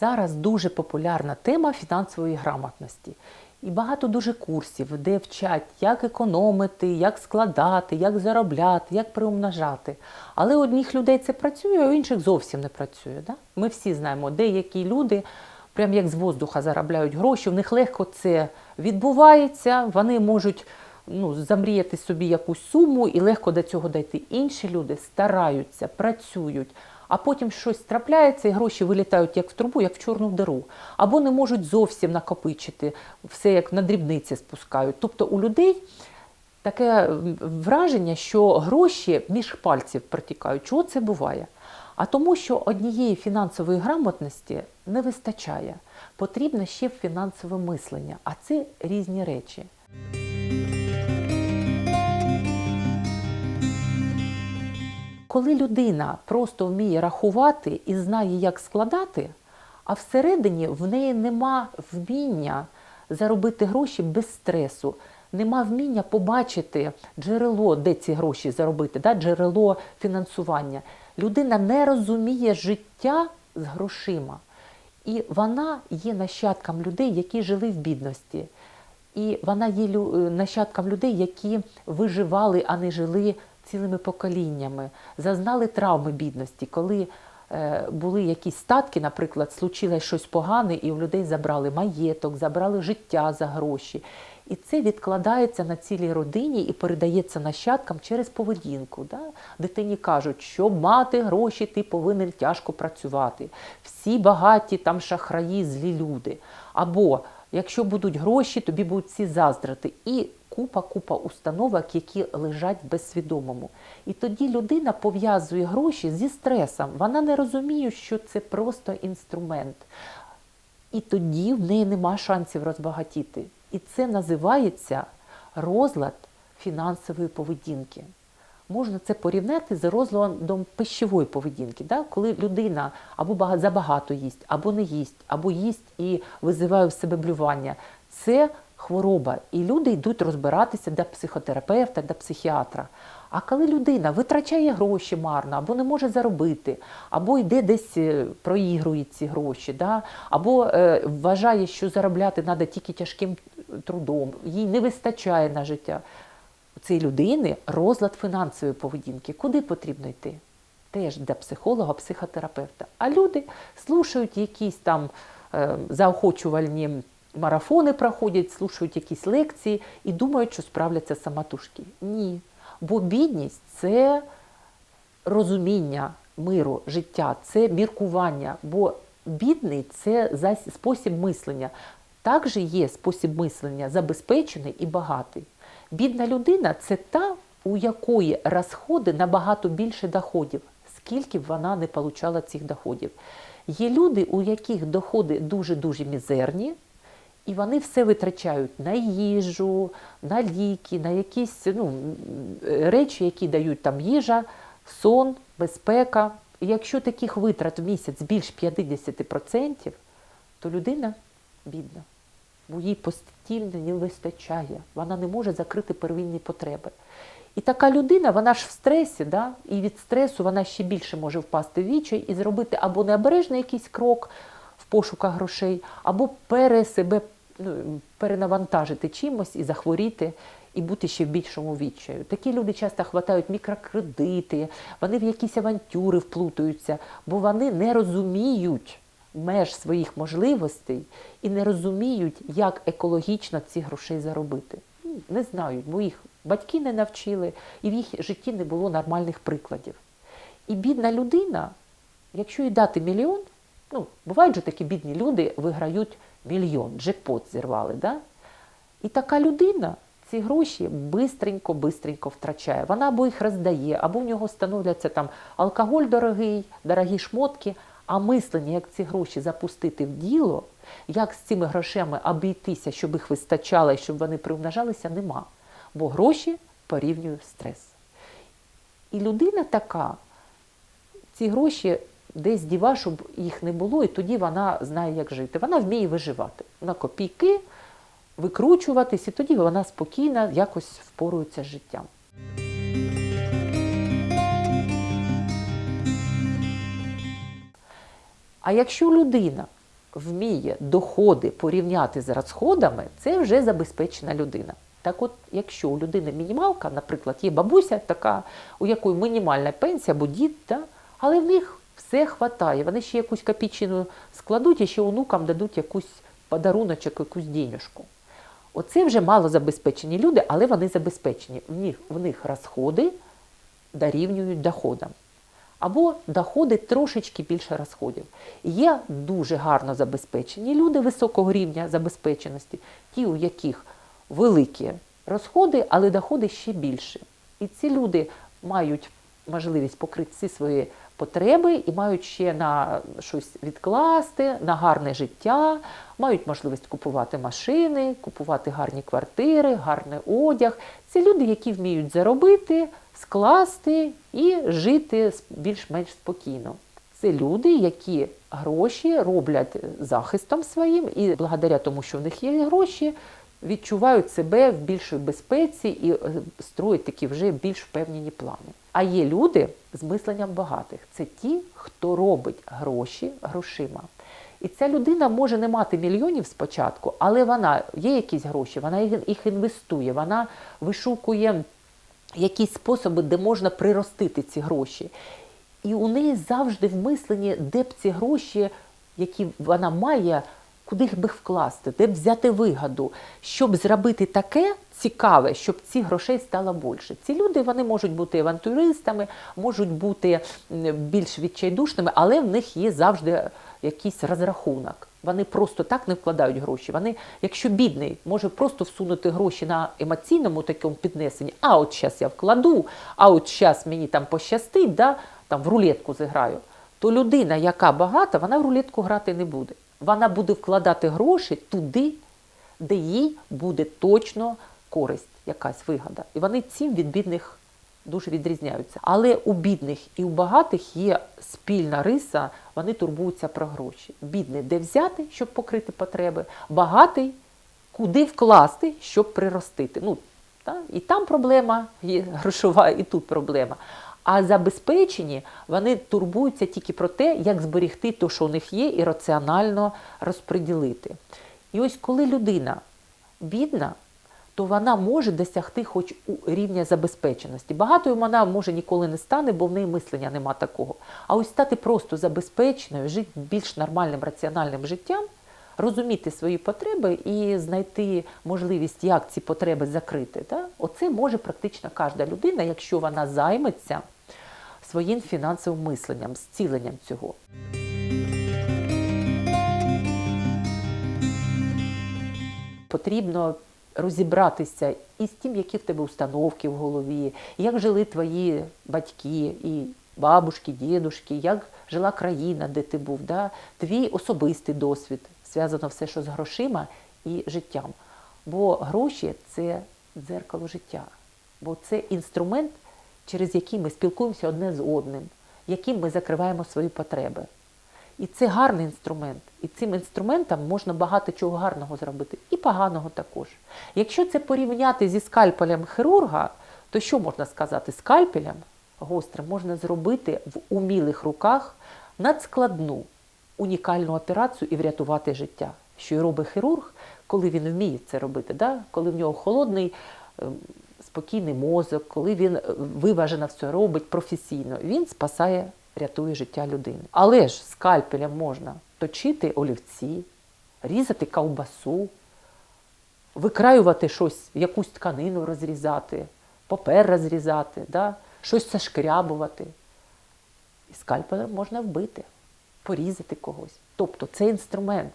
Зараз дуже популярна тема фінансової грамотності. І багато дуже курсів, де вчать, як економити, як складати, як заробляти, як приумножати. Але у одних людей це працює, а у інших зовсім не працює. Да? Ми всі знаємо, деякі люди, прям як з воздуха заробляють гроші, в них легко це відбувається, вони можуть ну, замріяти собі якусь суму і легко до цього дійти. Інші люди стараються, працюють, а потім щось трапляється, і гроші вилітають як в трубу, як в чорну диру. Або не можуть зовсім накопичити, все як на дрібниці спускають. Тобто у людей таке враження, що гроші між пальців протікають. Чого це буває? А тому, що однієї фінансової грамотності не вистачає. Потрібне ще фінансове мислення, а це різні речі. Коли людина просто вміє рахувати і знає, як складати, а всередині в неї нема вміння заробити гроші без стресу, нема вміння побачити джерело, де ці гроші заробити, да, джерело фінансування. Людина не розуміє життя з грошима. І вона є нащадком людей, які жили в бідності. І вона є е, нащадком людей, які виживали, а не жили цілими поколіннями, зазнали травми бідності, коли е, були якісь статки, наприклад, случилось щось погане, і у людей забрали маєток, забрали життя за гроші. І це відкладається на цілій родині і передається нащадкам через поведінку. Да? Дитині кажуть, щоб мати гроші, ти повинен тяжко працювати. Всі багаті там шахраї, злі люди. Або якщо будуть гроші, тобі будуть всі заздрити. І купа-купа установок, які лежать безсвідомому. І тоді людина пов'язує гроші зі стресом. Вона не розуміє, що це просто інструмент. І тоді в неї нема шансів розбагатіти. І це називається розлад фінансової поведінки. Можна це порівняти з розладом пищової поведінки, да? коли людина або забагато їсть, або не їсть, або їсть і визиває в себе блювання. Це хвороба. І люди йдуть розбиратися до психотерапевта, до психіатра. А коли людина витрачає гроші марно, або не може заробити, або йде десь е, проігрує ці гроші, да? або е, вважає, що заробляти треба тільки тяжким трудом, їй не вистачає на життя. У цієї людини розлад фінансової поведінки. Куди потрібно йти? Теж до психолога, психотерапевта. А люди слушають якісь там е, заохочувальні марафони проходять, слушають якісь лекції і думають, що справляться самотужки. Ні. Бо бідність це розуміння миру, життя, це міркування. Бо бідний це спосіб мислення. Також є спосіб мислення забезпечений і багатий. Бідна людина це та, у якої розходи набагато більше доходів, скільки б вона не получала цих доходів. Є люди, у яких доходи дуже-дуже мізерні, і вони все витрачають на їжу, на ліки, на якісь ну, речі, які дають там їжа, сон, безпека. І якщо таких витрат в місяць більш 50%, то людина бідна, бо їй постійно не вистачає, вона не може закрити первинні потреби. І така людина, вона ж в стресі, да? і від стресу вона ще більше може впасти в вічай і зробити або необережний якийсь крок в пошуках грошей, або пере себе ну, перенавантажити чимось і захворіти, і бути ще в більшому відчаю. Такі люди часто хватають мікрокредити, вони в якісь авантюри вплутуються, бо вони не розуміють меж своїх можливостей і не розуміють, як екологічно ці грошей заробити. Ну, Не знають, бо їх батьки не навчили, і в їх житті не було нормальних прикладів. І бідна людина, якщо їй дати мільйон, ну, бувають же такі бідні люди, виграють мільйон, джекпот зірвали. Да? І така людина ці гроші бистренько-бистренько втрачає. Вона або їх роздає, або в нього становляться там алкоголь дорогий, дорогі шмотки, а мислення, як ці гроші запустити в діло, як з цими грошима обійтися, щоб їх вистачало і щоб вони примножалися, нема. Бо гроші порівнює стрес. І людина така, ці гроші десь діва, щоб їх не було, і тоді вона знає, як жити. Вона вміє виживати. На копійки, викручуватись, і тоді вона спокійно якось впорується з життям. А якщо людина вміє доходи порівняти з розходами, це вже забезпечена людина. Так от, якщо у людини мінімалка, наприклад, є бабуся така, у якої мінімальна пенсія або дід, але в них все хватає. Вони ще якусь копійчину складуть і ще онукам дадуть якусь подаруночок, якусь денюжку. Оце вже мало забезпечені люди, але вони забезпечені. В них, в них розходи дорівнюють доходам. Або доходи трошечки більше розходів. Є дуже гарно забезпечені люди високого рівня забезпеченості, ті, у яких великі розходи, але доходи ще більше. І ці люди мають можливість покрити всі свої потреби і мають ще на щось відкласти, на гарне життя, мають можливість купувати машини, купувати гарні квартири, гарний одяг. Це люди, які вміють заробити, скласти і жити більш-менш спокійно. Це люди, які гроші роблять захистом своїм, і благодаря тому, що в них є гроші, відчувають себе в більшій безпеці і е, строять такі вже більш впевнені плани. А є люди з мисленням багатих. Це ті, хто робить гроші грошима. І ця людина може не мати мільйонів спочатку, але вона є якісь гроші, вона їх інвестує, вона вишукує якісь способи, де можна приростити ці гроші. І у неї завжди в мисленні, де б ці гроші, які вона має, куди їх би вкласти, де б взяти вигоду, щоб зробити таке цікаве, щоб цих грошей стало більше. Ці люди вони можуть бути авантюристами, можуть бути більш відчайдушними, але в них є завжди якийсь розрахунок. Вони просто так не вкладають гроші. Вони, якщо бідний, може просто всунути гроші на емоційному такому піднесенні, а от зараз я вкладу, а от зараз мені там пощастить, да, там в рулетку зіграю, то людина, яка багата, вона в рулетку грати не буде. Вона буде вкладати гроші туди, де їй буде точно користь, якась вигода. І вони цим від бідних дуже відрізняються. Але у бідних і у багатих є спільна риса, вони турбуються про гроші. Бідний, де взяти, щоб покрити потреби, багатий куди вкласти, щоб приростити. Ну, та? І там проблема є грошова, і тут проблема. А забезпечені вони турбуються тільки про те, як зберегти те, що у них є, і раціонально розподілити. І ось коли людина бідна, то вона може досягти хоч у рівня забезпеченості. Багатою вона може ніколи не стане, бо в неї мислення нема такого. А ось стати просто забезпеченою, жити більш нормальним, раціональним життям, розуміти свої потреби і знайти можливість, як ці потреби закрити. Так? Оце може практично кожна людина, якщо вона займеться своїм фінансовим мисленням, зціленням цього. Потрібно розібратися із тим, які в тебе установки в голові, як жили твої батьки і бабушки, дідушки, як жила країна, де ти був, да? твій особистий досвід, зв'язано все, що з грошима і життям. Бо гроші це дзеркало життя, бо це інструмент, через який ми спілкуємося одне з одним, яким ми закриваємо свої потреби. І це гарний інструмент. І цим інструментом можна багато чого гарного зробити, і поганого також. Якщо це порівняти зі скальпелем хірурга, то що можна сказати? Скальпелем гострим можна зробити в умілих руках надскладну унікальну операцію і врятувати життя. Що й робить хірург, коли він вміє це робити, да? коли в нього холодний. ем, Спокійний мозок, коли він е, виважено все робить професійно, він спасає рятує життя людини. Але ж скальпелем можна точити олівці, різати ковбасу, викраювати щось, якусь тканину розрізати, папер розрізати, да? щось зашкрябувати. І скальпелем можна вбити, порізати когось. Тобто це інструмент.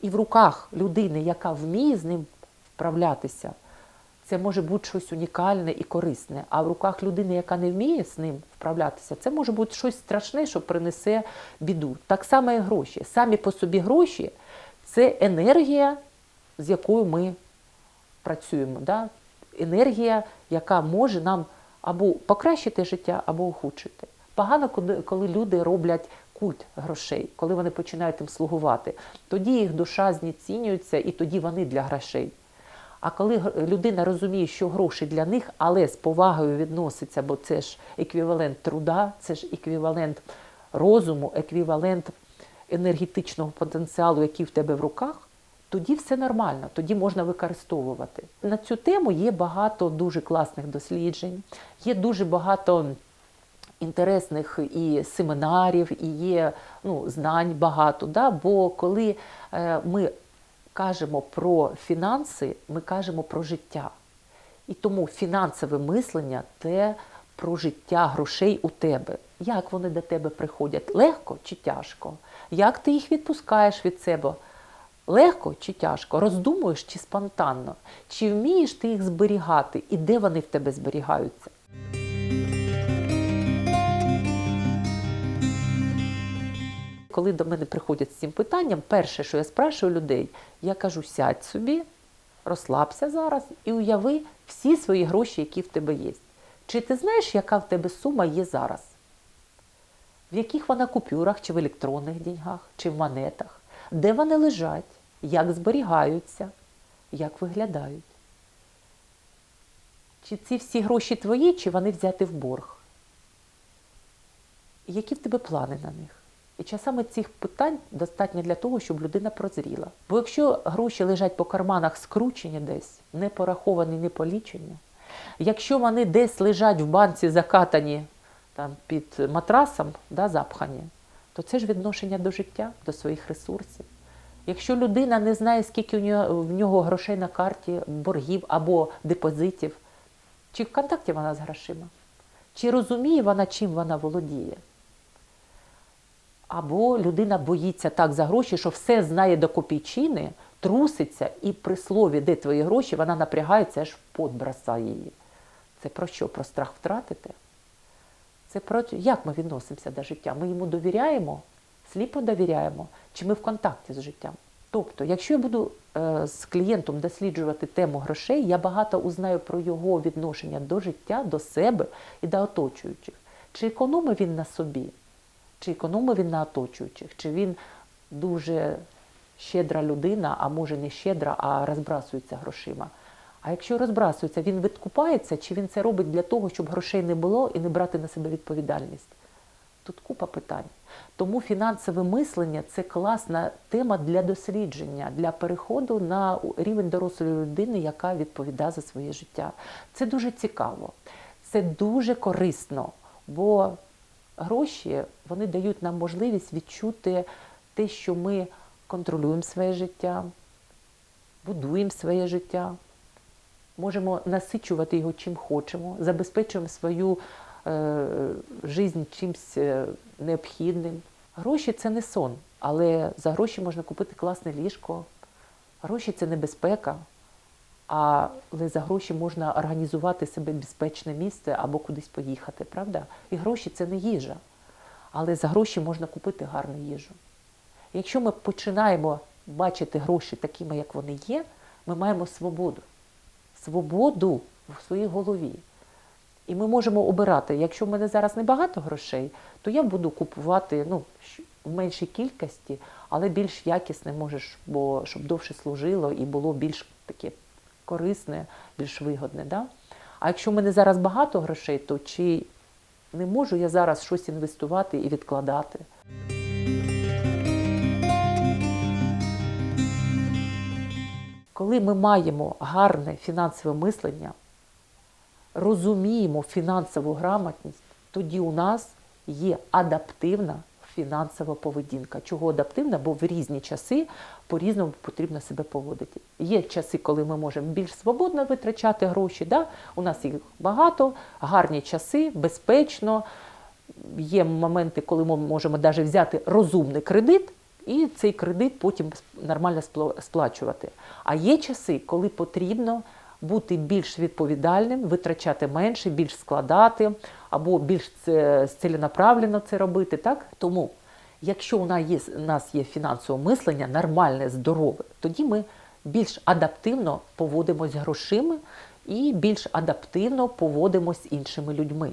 І в руках людини, яка вміє з ним вправлятися. Це може бути щось унікальне і корисне. А в руках людини, яка не вміє з ним вправлятися, це може бути щось страшне, що принесе біду. Так само і гроші. Самі по собі гроші це енергія, з якою ми працюємо. Да? Енергія, яка може нам або покращити життя, або охудшити. Погано, коли люди роблять культ грошей, коли вони починають їм слугувати. Тоді їх душа знецінюється, і тоді вони для грошей. А коли людина розуміє, що гроші для них, але з повагою відноситься, бо це ж еквівалент труда, це ж еквівалент розуму, еквівалент енергетичного потенціалу, який в тебе в руках, тоді все нормально, тоді можна використовувати. На цю тему є багато дуже класних досліджень, є дуже багато інтересних і семінарів, і є ну, знань багато. Да? Бо коли е, ми кажемо про фінанси, ми кажемо про життя. І тому фінансове мислення це про життя грошей у тебе. Як вони до тебе приходять? Легко чи тяжко? Як ти їх відпускаєш від себе? Легко чи тяжко? Роздумуєш чи спонтанно? Чи вмієш ти їх зберігати? І де вони в тебе зберігаються? Коли до мене приходять з цим питанням, перше, що я спрашую людей, я кажу: сядь собі, розслабся зараз і уяви всі свої гроші, які в тебе є. Чи ти знаєш, яка в тебе сума є зараз? В яких вона купюрах, чи в електронних деньгах, чи в монетах? Де вони лежать, як зберігаються, як виглядають? Чи ці всі гроші твої, чи вони взяти в борг? Які в тебе плани на них? І часами цих питань достатньо для того, щоб людина прозріла. Бо якщо гроші лежать по карманах скручені десь, не пораховані, не полічені, якщо вони десь лежать в банці закатані там, під матрасом, да, запхані, то це ж відношення до життя, до своїх ресурсів. Якщо людина не знає, скільки в нього грошей на карті, боргів або депозитів, чи в контакті вона з грошима, чи розуміє вона, чим вона володіє. Або людина боїться так за гроші, що все знає до копійчини, труситься, і при слові, де твої гроші, вона напрягається, аж в пот бросає її. Це про що? Про страх втратити? Це про як ми відносимося до життя? Ми йому довіряємо, сліпо довіряємо, чи ми в контакті з життям? Тобто, якщо я буду е, з клієнтом досліджувати тему грошей, я багато узнаю про його відношення до життя, до себе і до оточуючих. Чи економить він на собі? Чи економить він на оточуючих, чи він дуже щедра людина, а може не щедра, а розбрасується грошима. А якщо розбрасується, він відкупається, чи він це робить для того, щоб грошей не було і не брати на себе відповідальність? Тут купа питань. Тому фінансове мислення це класна тема для дослідження, для переходу на рівень дорослої людини, яка відповідає за своє життя. Це дуже цікаво, це дуже корисно, бо гроші вони дають нам можливість відчути те, що ми контролюємо своє життя, будуємо своє життя, можемо насичувати його чим хочемо, забезпечуємо свою е, життя чимось е, необхідним. Гроші це не сон, але за гроші можна купити класне ліжко. Гроші це небезпека, але за гроші можна організувати себе безпечне місце або кудись поїхати, правда? І гроші це не їжа. Але за гроші можна купити гарну їжу. Якщо ми починаємо бачити гроші такими, як вони є, ми маємо свободу. Свободу в своїй голові. І ми можемо обирати, якщо в мене зараз небагато грошей, то я буду купувати ну, в меншій кількості, але більш якісне можеш, бо щоб довше служило і було більш таке корисне, більш вигодне. Да? А якщо в мене зараз багато грошей, то чи не можу я зараз щось інвестувати і відкладати? Коли ми маємо гарне фінансове мислення, розуміємо фінансову грамотність, тоді у нас є адаптивна фінансова поведінка. Чого адаптивна? Бо в різні часи по-різному потрібно себе поводити. Є часи, коли ми можемо більш свободно витрачати гроші. Да? У нас їх багато, гарні часи, безпечно. Є моменти, коли ми можемо навіть взяти розумний кредит. І цей кредит потім нормально сплачувати. А є часи, коли потрібно бути більш відповідальним, витрачати менше, більш складати, або більш ціленаправленно це робити. Так? Тому, якщо у нас є, у нас є фінансове мислення, нормальне, здорове, тоді ми більш адаптивно поводимось грошима і більш адаптивно поводимось з іншими людьми.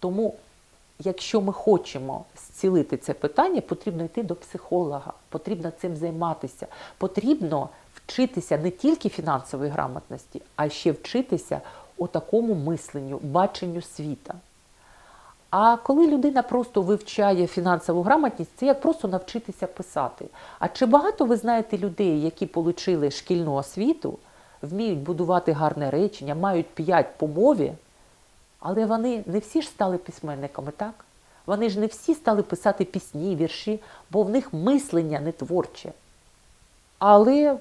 Тому Якщо ми хочемо зцілити це питання, потрібно йти до психолога, потрібно цим займатися. Потрібно вчитися не тільки фінансової грамотності, а ще вчитися у такому мисленню, баченню світа. А коли людина просто вивчає фінансову грамотність, це як просто навчитися писати. А чи багато ви знаєте людей, які отримали шкільну освіту, вміють будувати гарне речення, мають п'ять по мові, але вони не всі ж стали письменниками, так? Вони ж не всі стали писати пісні, вірші, бо в них мислення не творче. Але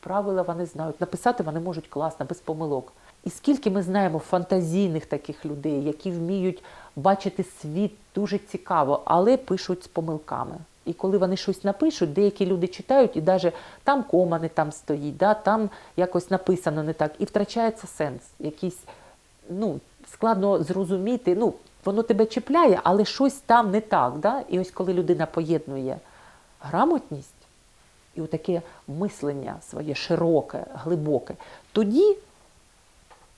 правила вони знають. Написати вони можуть класно, без помилок. І скільки ми знаємо фантазійних таких людей, які вміють бачити світ дуже цікаво, але пишуть з помилками. І коли вони щось напишуть, деякі люди читають, і навіть там кома не там стоїть, да, там якось написано не так, і втрачається сенс. Якийсь, ну, складно зрозуміти. Ну, воно тебе чіпляє, але щось там не так. Да? І ось коли людина поєднує грамотність і таке мислення своє широке, глибоке, тоді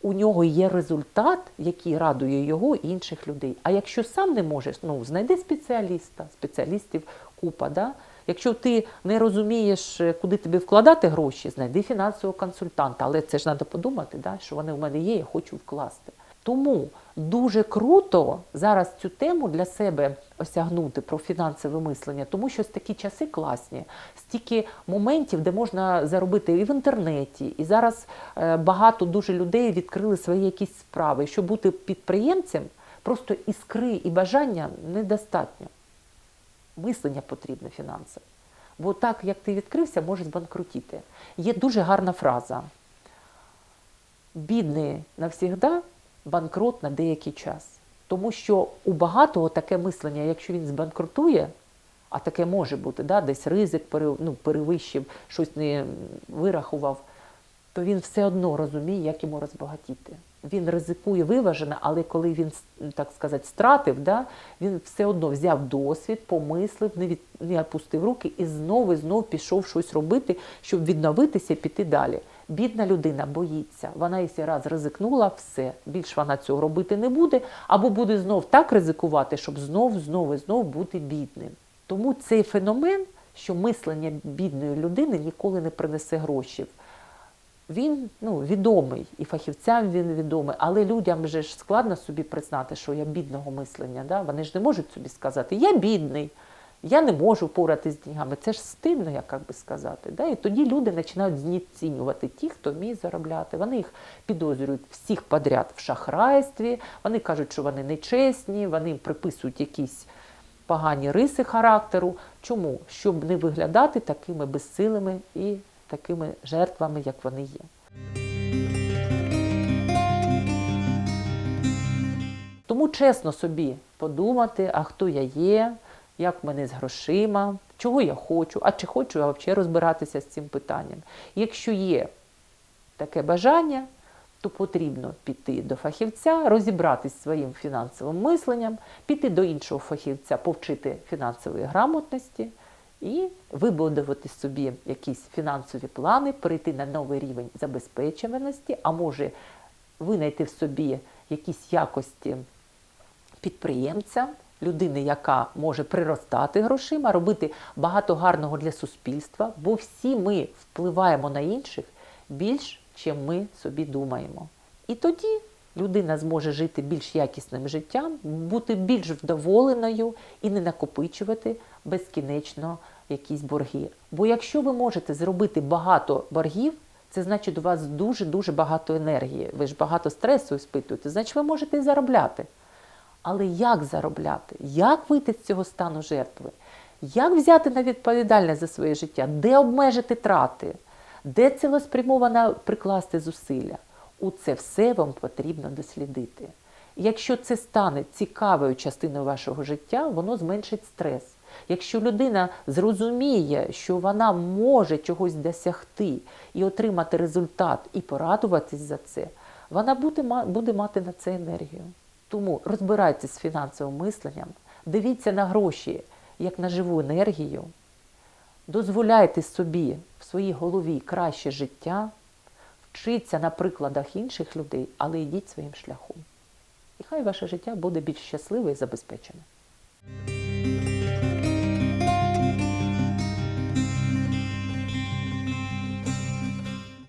у нього є результат, який радує його і інших людей. А якщо сам не можеш, ну знайди спеціаліста, спеціалістів купа. Да? Якщо ти не розумієш, куди тобі вкладати гроші, знайди фінансового консультанта. Але це ж треба подумати, да? що вони в мене є, я хочу вкласти. Тому дуже круто зараз цю тему для себе осягнути про фінансове мислення, тому що такі часи класні, стільки моментів, де можна заробити і в інтернеті, і зараз е, багато дуже людей відкрили свої якісь справи. Щоб бути підприємцем, просто іскри і бажання недостатньо. Мислення потрібне фінансове. Бо так, як ти відкрився, може збанкрутіти. Є дуже гарна фраза. Бідний навсігда банкрот на деякий час. Тому що у багатого таке мислення, якщо він збанкрутує, а таке може бути, да, десь ризик ну, перевищив, щось не вирахував, то він все одно розуміє, як йому розбагатіти. Він ризикує виважено, але коли він, так сказати, стратив, да, він все одно взяв досвід, помислив, не від, не опустив руки і знову і знов пішов щось робити, щоб відновитися і піти далі. Бідна людина боїться. Вона, якщо раз ризикнула, все, більш вона цього робити не буде, або буде знов так ризикувати, щоб знов, знов і знов бути бідним. Тому цей феномен, що мислення бідної людини ніколи не принесе грошей. Він ну, відомий, і фахівцям він відомий, але людям вже ж складно собі признати, що я бідного мислення. Да? Вони ж не можуть собі сказати, я бідний. Я не можу впоратись з деньгами. Це ж стильно, як би сказати. Да? І тоді люди починають знецінювати ті, хто вміє заробляти. Вони їх підозрюють всіх подряд в шахрайстві, вони кажуть, що вони нечесні, вони їм приписують якісь погані риси характеру. Чому? Щоб не виглядати такими безсилими і такими жертвами, як вони є. Тому чесно собі подумати, а хто я є як в мене з грошима, чого я хочу, а чи хочу я взагалі розбиратися з цим питанням. Якщо є таке бажання, то потрібно піти до фахівця, розібратися зі своїм фінансовим мисленням, піти до іншого фахівця, повчити фінансової грамотності і вибудувати собі якісь фінансові плани, перейти на новий рівень забезпеченості, а може винайти в собі якісь якості підприємця людини, яка може приростати грошима, робити багато гарного для суспільства, бо всі ми впливаємо на інших більш, чим ми собі думаємо. І тоді людина зможе жити більш якісним життям, бути більш вдоволеною і не накопичувати безкінечно якісь борги. Бо якщо ви можете зробити багато боргів, це значить у вас дуже-дуже багато енергії. Ви ж багато стресу іспитуєте, значить ви можете і заробляти. Але як заробляти? Як вийти з цього стану жертви? Як взяти на відповідальність за своє життя? Де обмежити трати? Де цілеспрямовано прикласти зусилля? У це все вам потрібно дослідити. Якщо це стане цікавою частиною вашого життя, воно зменшить стрес. Якщо людина зрозуміє, що вона може чогось досягти і отримати результат, і порадуватись за це, вона буде мати на це енергію. Тому розбирайтеся з фінансовим мисленням, дивіться на гроші як на живу енергію, дозволяйте собі в своїй голові краще життя, вчіться на прикладах інших людей, але йдіть своїм шляхом. І хай ваше життя буде більш щасливе і забезпечене.